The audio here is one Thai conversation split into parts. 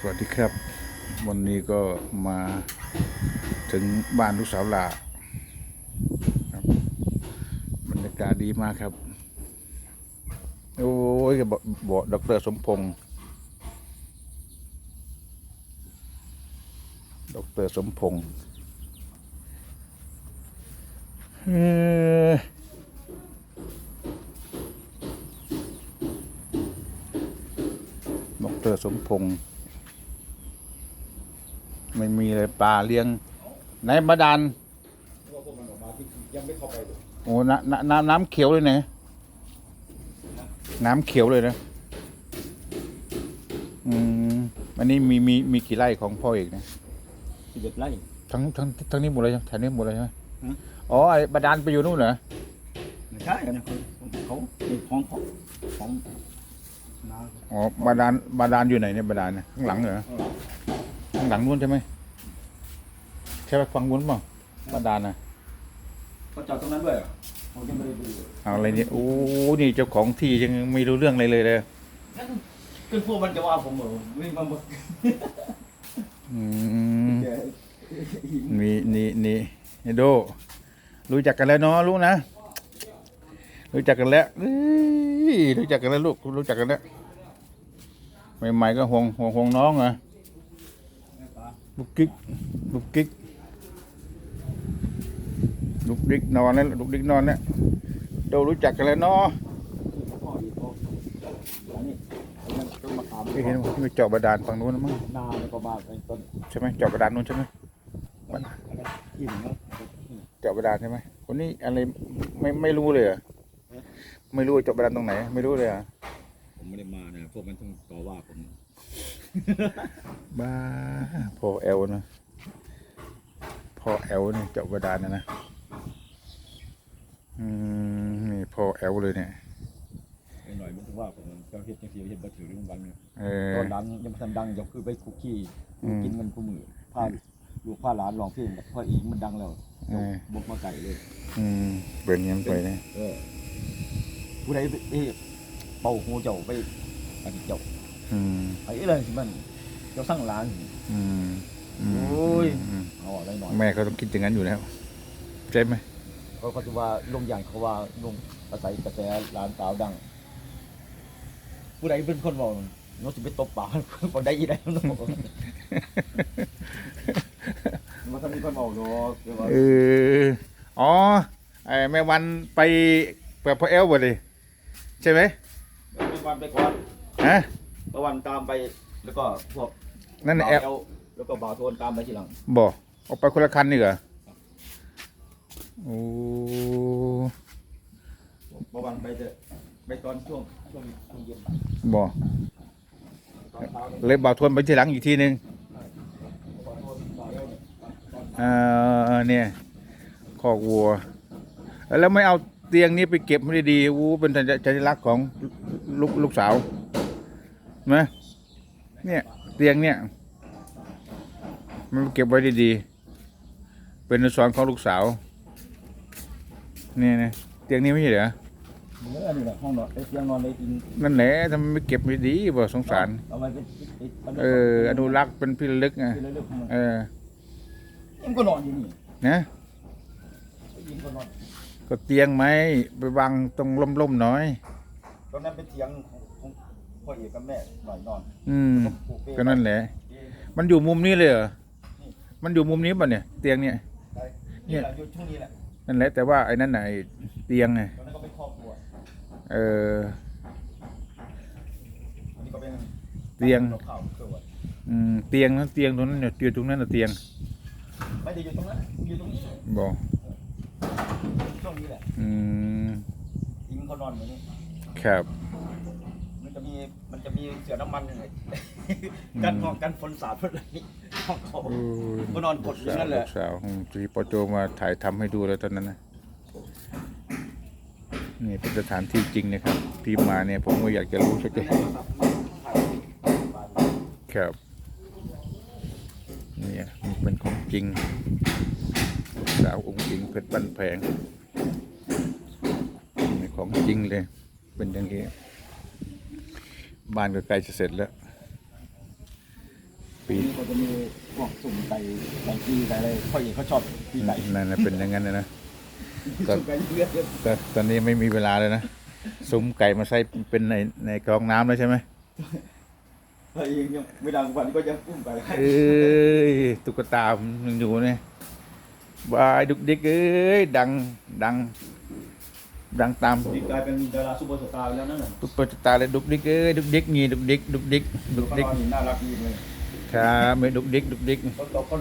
สวัสดีครับ วันนี้ก็มาถึงบ้านลูกสาวลาครับบรรยากาศดีมากครับ โอ้ยบอกบอกดรสมพงศ์ดรสมพงศ์เออดรสมพงศ์ ไม่มีเลยปลาเลี้ยงไหนบาดาลโอ้น้ำน้ำน้ำน้ำเขียวเลยเนี่ยน้ำเขียวเลยนะอืมอันนี้มีมีมีกี่ไร่ของพ่อเอกเนี่ยสิบเอ็ดไร่ทั้งทั้งทั้งนี้หมดเลยใช่ไหมแถวนี้หมดเลยใช่ไหมอืมอ๋อไอ้บาดาลไปอยู่นู่นเหรอไม่ใช่อันนี้เขาเขาเป็นของของของนาอ๋อบาดาลบาดาลอยู่ไหนเนี่ยบาดาลเนี่ยข้างหลังเหรอข้าง หลังนู้นใช่ไหมใช่ไหมฟังนู้นเปล่าบาดาลนะเขาจอดตรงนั้นด้วยเหรอผมยังไม่ได้ดูเลยเอาอะไรเนี่ยโอ้นี่เจ้าของที่ยังไม่รู้เรื่องอะไรเลยเลยงั้นคือพวกมันจะว่าผมเหรอไม่มาบอกอืมแกนี่นี่นี่ไอ้โดรู้จักกันแล้วเนาะลูกนะรู้จักกันแล้วเอ้ยรู้จักกันแล้วลูกรู้จักกันแล้วใหม่ๆก็ห่วงห่วงห่วงน้องเหรอ ลูกกิ๊กลูกกิ๊กลูกดิ๊กนอนแล้วลูกดิ๊กนอนแล้วโดรู้จักกันแล้วเนาะเห็นว่าไปเจาะบาดาลฝั่งนู้นมั้งนาแล้วก็บานไอ้ต้นใช่ไหมเจาะบาดาลนู้นใช่ไหมอะไรที่หนึ่งเนาะเจาะบาดาลใช่ไหมคนนี้อะไรไม่ไม่รู้เลยเหรอไม่รู้เจาะบาดาลตรงไหน ไม่รู้เลยอะผมไม่ได้มาเนี่ยพวกมันต้องต่อว่าผม บ้าพอแอลนะพอแอลเนี่ยเจาะบาดาลนะนะอืมนี่พอแอลเลยเนี่ยไอ้หน่อยมันต้องว่าผมเจ้าเฮ็ดจังซี่เฮ็ดบ่ถือเรื่องวันเนี่ยเอตออนนั้นยังบ่ทันดังยังคือไปคุกกี้อืมกินเงินกูมือพาลูกพาหลานร้องเพลงพออีกมันดังแล้วเออบุกมาไก่เลย อืมเป็นอยังไปเนี่ยเออผู้ใดไปเอ๊ะเป่าหูเจ้าไปอันนี้เจ้าอืม ไปเลยสิมันเจ้าสั่งร้านอืมมโอ้ยอืมเอาอะไรหน่อยแม่เขาต้องคิดอย่างนั้นอยู่แล้วใช่ไหมเขาก็จะว่าลงอย่างเขาว่าลงอาศัยกระแสร้านสาวดัง ผู้ใดเป็นคนบอกน้องจะไปตบปากคนใดอีใดน้องบอกมันก็มีคนบอกเนาะคือว่าเอออ๋อไอ้แม่วันไปแบบพอแอลบ่เลยใช่ไหมไปวันไปก่อนฮะ ตะวันตามไปแล้วก็พวกนั่นน่ะแอลบ่าวแล้วก็บ่าวโทนตามไปทีหลังบ่ออกไปคนละคันนี่เหรอโอ้เมื่อวันไปเจอไปตอนช่วงช่วงช่วงเย็นบ่ตอนเช้าเนี่ยเลยบ่าวทวนไปทีหลังอีกทีหนึ่งบ่าวโทนบ่าวเอลเนี่ยเออเนี่ยคอกวัว แล้วไม่เอาเตียงนี้ไปเก็บให้ดีๆอู้เป็นสัญลักษณ์ของลูกลูกสาว นะเนี่ยเตียงเนี่ย มันเก็บไว้ดีๆ เป็นอนุสรณ์ของลูกสาวเนี่ยนะเตียงนี้ไม่ใช่เหรอเนื้อนี่แหละห้องนอนไอ้เตียงนอนในจริงนั่นแหละทำไมไม่เก็บไว้ดีบ่สงสาร เอาไว้เป็นเอออนุรักษ์เป็นพิลึกไงเป็นเรื่องของมันเออยังก็นอนอยู่นี่นะยิงก็นอนก็เตียงไหมไปวางตรงล่มๆหน่อยตอนนั้นเป็นเตียงของของ พ่อเอกกับแม่หน่อยนอนอืมปลูกเปก็นั่นแหละ มันอยู่มุมนี้เลยเหรอมันอยู่มุมนี้ป่ะเนี่ย เตียงเนี่ย ไปนี่แหละอยู่ช่วงนี้แหละนั่นแหละ แต่ว่าไอ้นั่นน่ะไอ้เตียงไงตอนนั้นก็เป็นครอบครัวเออ อันนี้ก็เป็นเตียง กับข้าวเครื่องวัดอืมเตียงนั้นเตียงตรงนั้นเนี่ยเตียงตรงนั้นน่ะเตียงไม่ได้อยู่ตรงนั้นอยู่ตรงนี้บอกช่วงนี้แหละอืมยิงเขานอนอย่างนี้ครับ มันจะมีมันจะมีเสือน้ำมันกันป้องกันฝนสาดฝนอะไรห้องเขาโอ้ยก็นอนกดอยู่นั่นแหละลูกสาวอืมสีปอโจมาถ่ายทำให้ดูแล้วตอนนั้นนะนี่เป็นสถานที่จริงนะครับ ที่มาเนี่ยผมก็อยากจะรู้สักทีครับเนี่ยมันเป็นของจริง สาวองค์จริงเพชรบ้านแพงนี่ของจริงเลย เป็นอย่างนี้ บ้านก็ใกล้จะเสร็จแล้ว ปีนี้ก็จะมีพวกสุ่มไก่ไก่กีไก่อะไรพ่อเอกเขาชอบกีไก่นั่นนะเป็นอย่างนั้นเลยนะก็สุ่มไก่เยอะๆแต่ตอนนี้ไม่มีเวลาเลยนะซุ้มไก่มาใส่เป็นในในกรองน้ำแล้วใช่ไหมพ่อเอกยังไม่ดังกว่านี้ก็ยังอุ้มไก่ให้เอ้ยตุ๊กตามันยังอยู่เนี่ยบายดุกดิกเอ้ยดังดัง ดังตามนี่กลายเป็นดาราซูเปอร์สตาร์ไปแล้วนั่นน่ะตุ๊กตาเลยดุกดิกเอ้ยดุกดิกงี้ดุกดิกดุกดิกดุกเขาดิกนอนนี่น่ารักดีเลยครับไม่ดุกดิกดุกดิกคนตกคน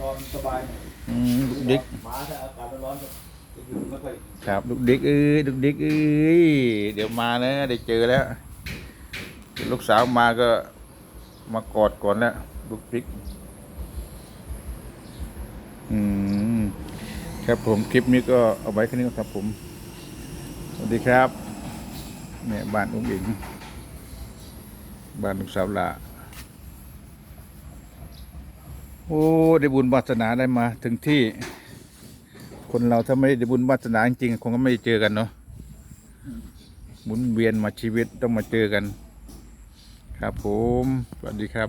นอนสบายอืมดุกดิกหมาถ้าอากาศร้อนๆก็อยู่ไม่ค่อยครับดุกดิกเอ้ยดุกดิกเอ้ยเดี๋ยวมานะได้เจอแล้วเดี๋ยวลูกสาวมาก็มากอดก่อนแล้วดุกดิกอืมครับผมคลิปนี้ก็เอาไว้แค่นี้ก่อนครับผม สวัสดีครับเนี่ยบ้านอุ้งอิงบ้านลูกสาวละโอ้ได้บุญวาสนาได้มา ถึงที่ คนเราถ้าไม่ได้บุญวาสนาจริงๆคงก็ไม่ได้เจอกันเนาะหมุนเวียนมาชีวิตต้องมาเจอกัน ครับผม สวัสดีครับ